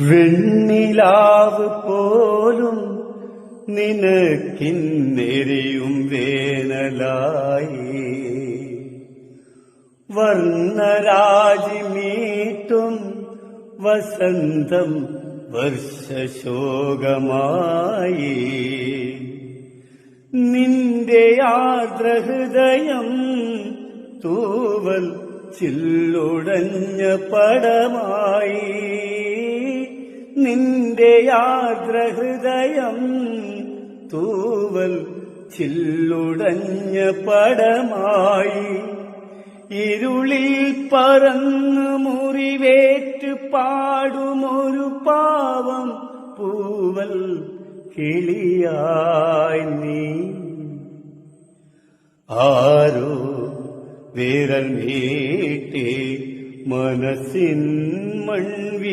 വെണ്ണിലാവ് പോലും നിനക്കിന്നെരിയും വേനലായി. വർണരാജി മീട്ടും വസന്തം വർഷശോകമായി. നിന്റെ ആർദ്രഹൃദയം തൂവൽ ചില്ലുടഞ്ഞ പടമായി. നിന്റെ ആർദ്രഹൃദയം തൂവൽ ചില്ലുടഞ്ഞ പടമായി. ഇരുളിൽ പറന്ന് മുറിവേറ്റ് പാടുമൊരു പാവം പൂവൽ കിളിയായി നീ. ആരോ വിരൽ നീട്ടി മനസ്സിൻ മൺവി